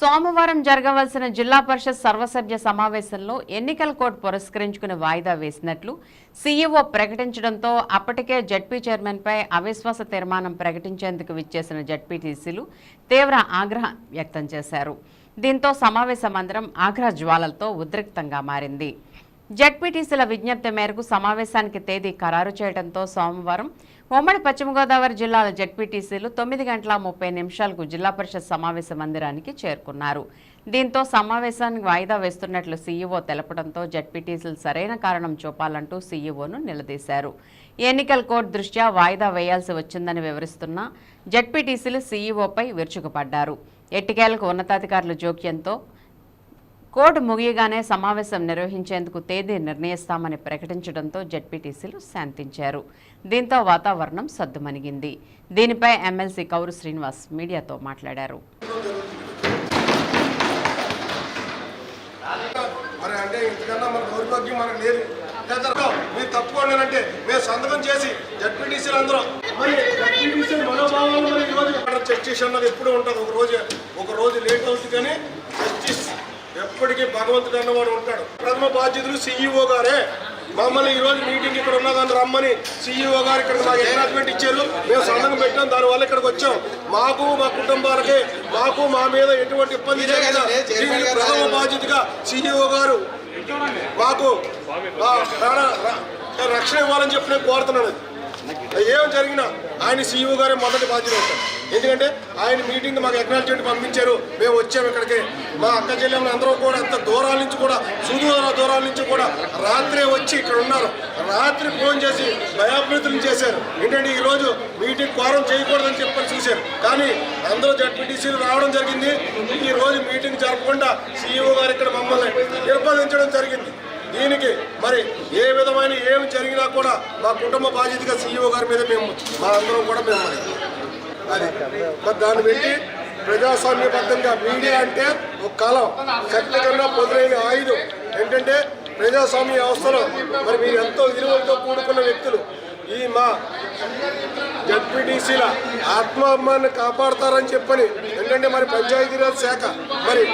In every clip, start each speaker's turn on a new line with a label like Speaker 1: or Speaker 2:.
Speaker 1: సోమవారం జరగవలసిన జిల్లా పరిషత్ సర్వసభ్య సమావేశంలో ఎన్నికల కోడ్ పురస్కరించుకుని వాయిదా వేసినట్లు సీఈఓ ప్రకటించడంతో అప్పటికే జడ్పీ చైర్మన్పై అవిశ్వాస తీర్మానం ప్రకటించేందుకు విచ్చేసిన జడ్పీటీసీలు తీవ్ర ఆగ్రహం వ్యక్తం చేశారు. దీంతో సమావేశ మందిరం ఆగ్రహ జ్వాలలతో ఉద్రిక్తంగా మారింది. జడ్పీటీసీల విజ్ఞప్తి మేరకు సమావేశానికి తేదీ ఖరారు చేయడంతో సోమవారం ఉమ్మడి పశ్చిమ గోదావరి జిల్లాల జడ్పీటీసీలు తొమ్మిది గంటల ముప్పై నిమిషాలకు జిల్లా పరిషత్ సమావేశ మందిరానికి చేరుకున్నారు. దీంతో సమావేశానికి వాయిదా వేస్తున్నట్లు సీఈఓ తెలపడంతో జడ్పీటీసీలు సరైన కారణం చూపాలంటూ సీఈఓను నిలదీశారు. ఎన్నికల కోడ్ దృష్ట్యా వాయిదా వేయాల్సి వచ్చిందని వివరిస్తున్న జడ్పీటీసీలు సీఈఓపై విరుచుకుపడ్డారు. ఎట్టికేలకు ఉన్నతాధికారుల జోక్యంతో కోర్టు ముగియగానే సమావేశం నిర్వహించేందుకు తేదీ నిర్ణయిస్తామని ప్రకటించడంతో జడ్పీటీసీలు శాంతించారు. దీంతో వాతావరణం సద్దుమణిగింది. దీనిపై ఎమ్మెల్సీ కౌరు శ్రీనివాస్ మీడియాతో మాట్లాడారు.
Speaker 2: మరి అంటే ఇంతకన్నా మన దౌర్భాగ్యం మనకు లేదు. మీరు తప్పుకోండి మేము సంతకం చేసి జడ్పీటీసీలు మరి జడ్పీటీసీ మనోభావాలు మరి ఈరోజు అన్నది ఎప్పుడూ ఉంటుంది? ఒక రోజు ఒక రోజు లేట్ అవుతుంది కానీ ఎప్పటికీ భగవంతుడు అన్నవాడు ఉంటాడు. ప్రథమ బాధ్యతలు సీఈఓ గారే. మమ్మల్ని ఈ రోజు మీటింగ్ ఇక్కడ ఉన్నదాన్ని రమ్మని సీఈఓ గారు ఇక్కడ మాకు ఎన్లాజ్మెంట్ ఇచ్చారు. మేము సంతకం పెట్టాం దానివల్ల ఇక్కడికి వచ్చాం. మాకు మా కుటుంబాలకి మాకు మా మీద ఎటువంటి ఇబ్బంది ప్రథమ బాధ్యతగా సీఈఓ గారు మాకు రక్షణ ఇవ్వాలని చెప్పి నేను కోరుతున్నాను. ఏం జరిగినా ఆయన సీఈఓ గారే మొదటి బాధ్యత ఉంటారు ఎందుకంటే ఆయన మీటింగ్ మాకు ఎక్నాలజీమెంట్ పంపించారు. మేము వచ్చాము ఇక్కడికి. మా అక్క చెల్లెమ్మలు అందరూ కూడా అంత దూరాల నుంచి కూడా సుదూర దూరాల నుంచి కూడా రాత్రే వచ్చి ఇక్కడ ఉన్నారు. రాత్రి ఫోన్ చేసి భయాభ్యతులు చేశారు. ఏంటంటే ఈ రోజు మీటింగ్ కోరం చేయకూడదని చెప్పని చూశారు. కానీ అందరూ జడ్పీటీసీలు రావడం జరిగింది. ఈ రోజు మీటింగ్ జరపకుండా సీఈఓ గారు ఇక్కడ మమ్మల్ని నిర్బంధించడం జరిగింది. దీనికి మరి ఏ విధమైన ఏమి జరిగినా కూడా మా కుటుంబ బాధ్యతగా సీఈఓ గారి మీద మేము మా అందరం కూడా మేము మరి అది మరి దాన్ని పెట్టి ప్రజాస్వామ్యబద్ధంగా మీడియా అంటే ఒక కలం. శక్తి కన్నా పొదులైన ఆయుధం. ఏంటంటే ప్రజాస్వామ్య వ్యవస్థలో మరి మీరు ఎంతో విలువలతో కూడుకున్న వ్యక్తులు. ఈ మా జడ్పీటీసీల ఆత్మాభిమానాన్ని కాపాడతారని చెప్పని ఎందుకంటే మరి పంచాయతీరాజ్ శాఖ. మరి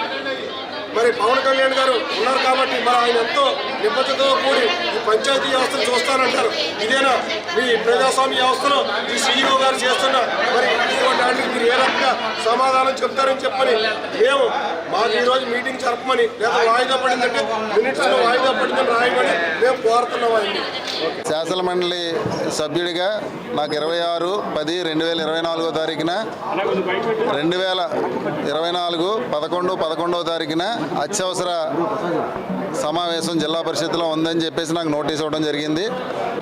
Speaker 2: మరి పవన్ కళ్యాణ్ గారు ఉన్నారు కాబట్టి మరి ఆయన ఎంతో నిబద్ధతతో కూడి ఈ పంచాయతీ వ్యవస్థను చూస్తారంటే మరి ప్రజాస్వామ్య వ్యవస్థలో ఈ సీఈఓ గారు చేస్తున్న మరి ఇటువంటి మీరు ఏ రకంగా సమాధానం చెప్తారని చెప్పని మేము మాకు ఈరోజు మీటింగ్ జరపమని లేదా వాయిదా పడిందంటే మినిట్స్లో వాయిదా పడిందని రాయమని మేము కోరుతున్నాం ఆయన్ని
Speaker 3: శాసనమండలి సభ్యుడిగా నాకు ఇరవై ఆరు పది రెండు వేల ఇరవై నాలుగో తారీఖున రెండు వేల ఇరవై నాలుగు పదకొండు పదకొండవ తారీఖున అత్యవసర సమావేశం జిల్లా పరిషత్లో ఉందని చెప్పేసి నాకు నోటీస్ ఇవ్వడం జరిగింది.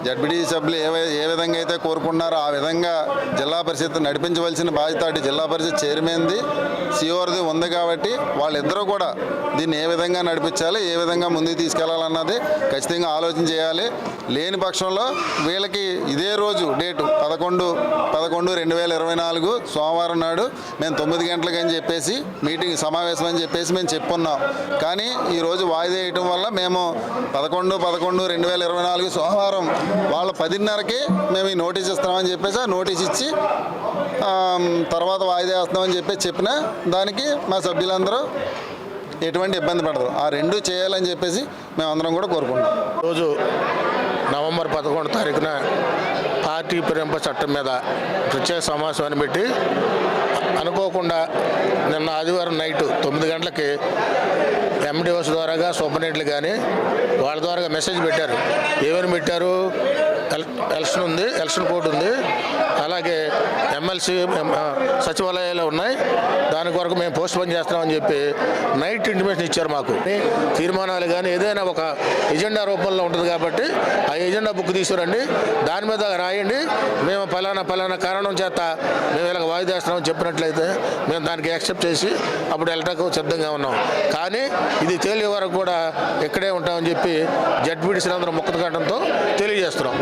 Speaker 3: జడ్పీటీ సభ్యులు ఏ ఏ విధంగా అయితే కోరుకున్నారో ఆ విధంగా జిల్లా పరిషత్ నడిపించవలసిన బాధ్యత అటు జిల్లా పరిషత్ చైర్మన్ది సిఓర్ది ఉంది కాబట్టి వాళ్ళిద్దరూ కూడా దీన్ని ఏ విధంగా నడిపించాలి ఏ విధంగా ముందుకు తీసుకెళ్ళాలన్నది ఖచ్చితంగా ఆలోచన చేయాలి. లేని పక్షంలో వీళ్ళకి ఇదే రోజు డేటు పదకొండు పదకొండు రెండు వేల ఇరవై నాలుగు సోమవారం నాడు మేము తొమ్మిది గంటలకు అని చెప్పేసి మీటింగ్ సమావేశం అని చెప్పేసి మేము చెప్పున్నాం కానీ ఈరోజు వాయిదా వేయటం వల్ల మేము పదకొండు పదకొండు రెండు వేల ఇరవై నాలుగు సోమవారం వాళ్ళ పదిన్నరకి మేము ఈ నోటీస్ ఇస్తామని చెప్పేసి ఆ నోటీస్ ఇచ్చి తర్వాత వాయిదా వేస్తామని చెప్పేసి చెప్పిన దానికి మా సభ్యులందరూ ఎటువంటి ఇబ్బంది పడదు. ఆ రెండు చేయాలని చెప్పేసి మేమందరం కూడా కోరుకుంటాం
Speaker 4: రోజు నవంబర్ పదకొండు తారీఖున పార్టీ ఫిరింప చట్టం మీద ప్రత్యేక సమావేశాన్ని పెట్టి అనుకోకుండా నిన్న ఆదివారం నైట్ తొమ్మిది గంటలకి ఎండిఓస్ ద్వారాగా సూపరింటెండెంట్లు కానీ వాళ్ళ ద్వారా మెసేజ్ పెట్టారు. ఏమని పెట్టారు? ఎల్- ఎలక్షన్ ఉంది ఎలక్షన్ కోడ్ ఉంది. అలాగే ఎమ్మెల్సీ సచివాలయాలు ఉన్నాయి. దాని కొరకు మేము పోస్ట్ పోన్ చేస్తున్నామని చెప్పి నైట్ ఇంటిమేషన్ ఇచ్చారు మాకు. తీర్మానాలు కానీ ఏదైనా ఒక ఎజెండా రూపంలో ఉంటుంది కాబట్టి ఆ ఎజెండా బుక్ తీసుకురండి. దాని మీద రాయండి. మేము ఫలానా ఫలానా కారణం చేత మేము ఇలా వాయిదేస్తున్నామని చెప్పినట్లయితే మేము దానికి యాక్సెప్ట్ చేసి అప్పుడు వెళ్ళటకు సిద్ధంగా ఉన్నాం. కానీ ఇది తేలి వరకు కూడా ఇక్కడే ఉంటామని చెప్పి జడ్పీటీసీ అందరూ ముక్కత తెలియజేస్తున్నాం.